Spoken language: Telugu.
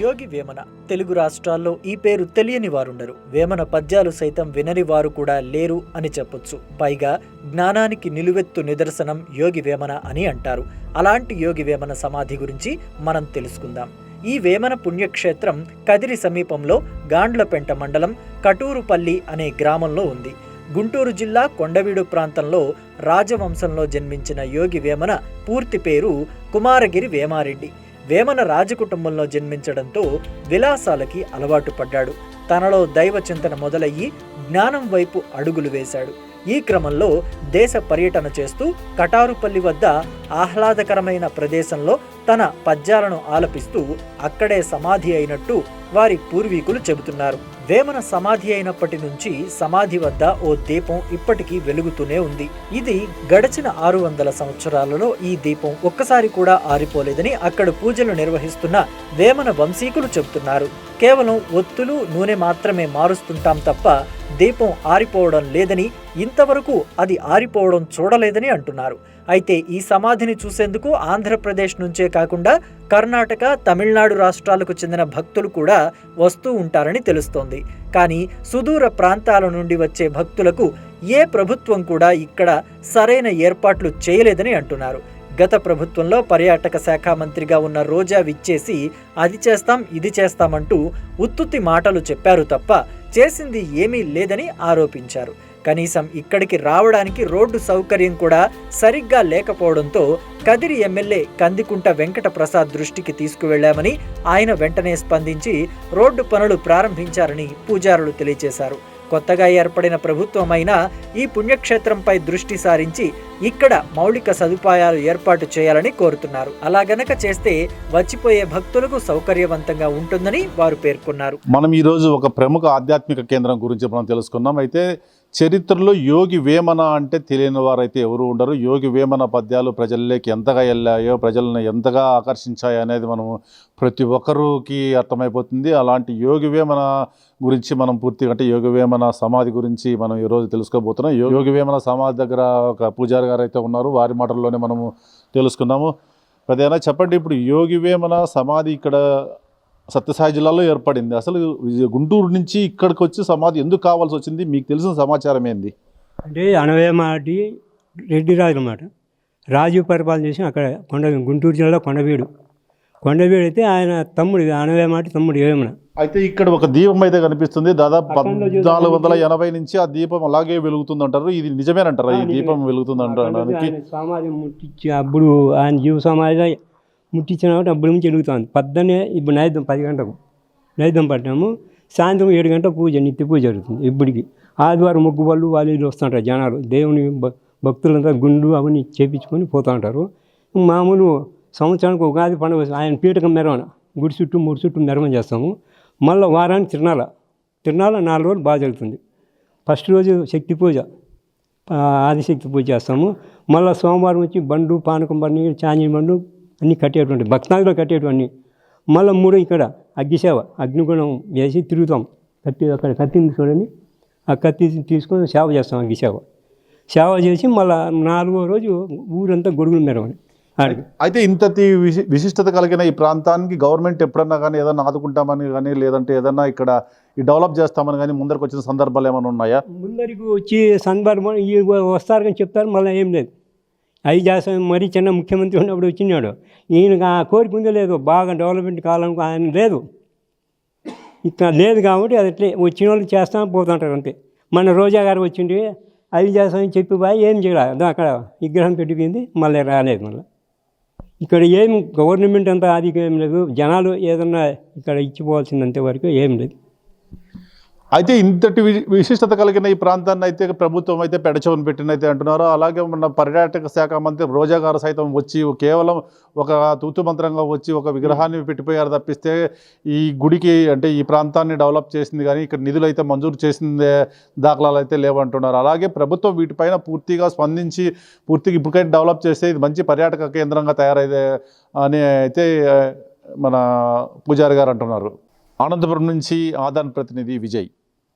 యోగి వేమన. తెలుగు రాష్ట్రాల్లో ఈ పేరు తెలియని వారుండరు. వేమన పద్యాలు సైతం వినని వారు కూడా లేరు అని చెప్పొచ్చు. పైగా జ్ఞానానికి నిలువెత్తు నిదర్శనం యోగి వేమన అని అంటారు. అలాంటి యోగి వేమన సమాధి గురించి మనం తెలుసుకుందాం. ఈ వేమన పుణ్యక్షేత్రం కదిరి సమీపంలో గాండ్లపెంట మండలం కటూరుపల్లి అనే గ్రామంలో ఉంది. గుంటూరు జిల్లా కొండవీడు ప్రాంతంలో రాజవంశంలో జన్మించిన యోగి వేమన పూర్తి పేరు కుమారగిరి వేమారెడ్డి. వేమన రాజకుటుంబంలో జన్మించడంతో విలాసాలకి అలవాటు పడ్డాడు. తనలో దైవ చింతన మొదలయ్యి జ్ఞానం వైపు అడుగులు వేశాడు. ఈ క్రమంలో దేశ పర్యటన చేస్తూ కటారుపల్లి వద్ద ఆహ్లాదకరమైన ప్రదేశంలో తన పద్యాలను ఆలపిస్తూ అక్కడే సమాధి అయినట్టు వారి పూర్వీకులు చెబుతున్నారు. వేమన సమాధి అయినప్పటి నుంచి సమాధి వద్ద ఓ దీపం ఇప్పటికీ వెలుగుతూనే ఉంది. ఇది గడిచిన ఆరు వందల సంవత్సరాలలో ఈ దీపం ఒక్కసారి కూడా ఆరిపోలేదని అక్కడ పూజలు నిర్వహిస్తున్న వేమన వంశీకులు చెబుతున్నారు. కేవలం ఒత్తులు నూనె మాత్రమే మారుస్తుంటాం తప్ప దీపం ఆరిపోవడం లేదని ఇంతవరకు అది ఆరిపోవడం చూడలేదని అంటున్నారు. అయితే ఈ సమాధిని చూసేందుకు ఆంధ్రప్రదేశ్ నుంచే కాకుండా కర్ణాటక తమిళనాడు రాష్ట్రాలకు చెందిన భక్తులు కూడా వస్తూ ఉంటారని తెలుస్తోంది. కానీ సుదూర ప్రాంతాల నుండి వచ్చే భక్తులకు ఏ ప్రభుత్వం కూడా ఇక్కడ సరైన ఏర్పాట్లు చేయలేదని అంటున్నారు. గత ప్రభుత్వంలో పర్యాటక శాఖ మంత్రిగా ఉన్న రోజా విచ్చేసి అది చేస్తాం ఇది చేస్తామంటూ ఉత్తుత్తి మాటలు చెప్పారు తప్ప చేసింది ఏమీ లేదని ఆరోపించారు. కనీసం ఇక్కడికి రావడానికి రోడ్డు సౌకర్యం కూడా సరిగ్గా లేకపోవడంతో కదిరి ఎమ్మెల్యే కందికుంట వెంకట ప్రసాద్ దృష్టికి తీసుకువెళ్ళామని ఆయన వెంటనే స్పందించి రోడ్డు పనులు ప్రారంభించారని పూజారులు తెలియజేశారు. కొత్తగా ఏర్పడిన ప్రభుత్వమైన ఈ పుణ్యక్షేత్రంపై దృష్టి సారించి ఇక్కడ మౌలిక సదుపాయాలు ఏర్పాటు చేయాలని కోరుతున్నారు. అలా గనక చేస్తే వచ్చిపోయే భక్తులకు సౌకర్యవంతంగా ఉంటుందని వారు పేర్కొన్నారు. మనం ఈరోజు ఒక ప్రముఖ ఆధ్యాత్మిక కేంద్రం గురించి మనం తెలుసుకున్నాం. అయితే చరిత్రలో యోగి వేమన అంటే తెలియని వారైతే ఎవరు ఉండరు. యోగి వేమన పద్యాలు ప్రజల్లోకి ఎంతగా వెళ్ళాయో ప్రజలను ఎంతగా ఆకర్షించాయో అనేది మనం ప్రతి ఒక్కరికి అర్థమైపోతుంది. అలాంటి యోగి వేమన గురించి మనం పూర్తిగా అంటే యోగి వేమన సమాధి గురించి మనం ఈరోజు తెలుసుకోబోతున్నాం. యోగి వేమన సమాధి దగ్గర ఒక పూజారి గారు అయితే ఉన్నారు. వారి మాటల్లోనే మనము తెలుసుకున్నాము అదేనా చెప్పండి ఇప్పుడు యోగి వేమన సమాధి ఇక్కడ సత్యసాయి జిల్లాలో ఏర్పడింది. అసలు గుంటూరు నుంచి ఇక్కడికి వచ్చి సమాధి ఎందుకు కావాల్సి వచ్చింది? మీకు తెలిసిన సమాచారం ఏంది? అంటే అనవేమాటి రెడ్డి రాజు అన్నమాట. రాజు పరిపాలన చేసి అక్కడ కొండ గుంటూరు జిల్లా కొండవీడు. కొండవీడు అయితే ఆయన తమ్ముడు అనవేమాటి తమ్ముడు ఏమన అయితే ఇక్కడ ఒక దీపం అయితే కనిపిస్తుంది. దాదాపు పద్నాలుగు వందల ఎనభై నుంచి ఆ దీపం అలాగే వెలుగుతుంది అంటారు ఇది నిజమేనంటారా? ఈ. దీపం వెలుగుతుంది ఆయన సమాధి ముట్టించి అప్పుడు ఆయన జీవ సమాధి ముట్టించిన కాబట్టి అప్పుడు నుంచి వెలుగుతుంది పొద్దున్నే ఇప్పుడు నైద్యం పది గంటకు నైద్యం పట్టినాము. సాయంత్రం ఏడు గంటల పూజ నిత్య పూజ జరుగుతుంది ఇప్పటికి. ఆదివారం ముగ్గు వాళ్ళు వాళ్ళు ఇల్లు వస్తుంటారు జనాలు. దేవుని భక్తులంతా గుండు అవన్నీ చేపించుకొని పోతూ ఉంటారు. మామూలు సంవత్సరానికి ఉగాది పండుగ ఆయన పీఠకం మెరవన. గుడి చుట్టూ మూడు చుట్టూ మెరవన చేస్తాము. మళ్ళీ వారానికి తిరణాల తిరణాల నాలుగు రోజులు బాగా జరుగుతుంది. ఫస్ట్ రోజు శక్తి పూజ. ఆదిశక్తి పూజ చేస్తాము. మళ్ళీ సోమవారం వచ్చి బండు పానకం బండి చాంజీ బండు అన్నీ కట్టేటువంటి భక్తాదిలో కట్టేటువంటి మళ్ళీ మూడు ఇక్కడ అగ్నిసేవ అగ్నిగుణం వేసి తిరుగుతాం. కత్తి అక్కడ కత్తిని చూడండి. ఆ కత్తి తీసుకొని సేవ చేస్తాం అగ్నిసేవ సేవ. చేసి మళ్ళీ నాలుగో రోజు ఊరంతా గొడుగులు మెరవని అయితే ఇంత విశి- విశిష్టత కలిగిన ఈ ప్రాంతానికి గవర్నమెంట్ ఎప్పుడన్నా కానీ ఏదన్నా ఆదుకుంటామని కానీ లేదంటే ఏదన్నా ఇక్కడ ఈ డెవలప్ చేస్తామని కానీ ముందరకు వచ్చిన సందర్భాలు ఏమైనా ఉన్నాయా? ముందరికి వచ్చి సందర్భం ఈ వస్తారు కానీ చెప్తారు మళ్ళీ ఏం లేదు. అవి చేస్తాం మరీ చిన్న ముఖ్యమంత్రి ఉన్నప్పుడు వచ్చినాడు. ఈయనకు ఆ కోరిక ఉందో లేదు బాగా డెవలప్మెంట్ కావాలనుకో ఆయన లేదు. ఇక్కడ లేదు కాబట్టి అది అట్లే వచ్చిన వాళ్ళు చేస్తాం పోతుంటారు అంతే. మన రోజా గారు వచ్చింది అవి చెప్పి బాయ్ ఏం చేయలేదు అక్కడ విగ్రహం పెట్టిపోయింది మళ్ళీ రాలేదు మళ్ళీ. ఇక్కడ ఏం గవర్నమెంట్ అంతా ఆధిక్యం ఏం లేదు. జనాలు ఏదన్నా ఇక్కడ ఇచ్చిపోవాల్సిందంతే వరకు ఏం లేదు. అయితే ఇంతటి విశిష్టత కలిగిన ఈ ప్రాంతాన్ని అయితే ప్రభుత్వం అయితే పెడచవని పెట్టినైతే అంటున్నారు? అలాగే మన పర్యాటక శాఖ మంత్రి రోజా గారు సైతం వచ్చి కేవలం ఒక తూతు మంత్రంగా వచ్చి ఒక విగ్రహాన్ని పెట్టిపోయారు తప్పిస్తే ఈ గుడికి అంటే ఈ ప్రాంతాన్ని డెవలప్ చేసింది కానీ ఇక్కడ నిధులు అయితే మంజూరు చేసిందే దాఖలాలు అయితే లేవంటున్నారు. అలాగే ప్రభుత్వం వీటిపైన పూర్తిగా స్పందించి పూర్తిగా ఇప్పటికైతే డెవలప్ చేస్తే ఇది మంచి పర్యాటక కేంద్రంగా తయారైతే అని అయితే మన పూజారి గారు అంటున్నారు. అనంతపురం నుంచి ఆదాన్ ప్రతినిధి విజయ్.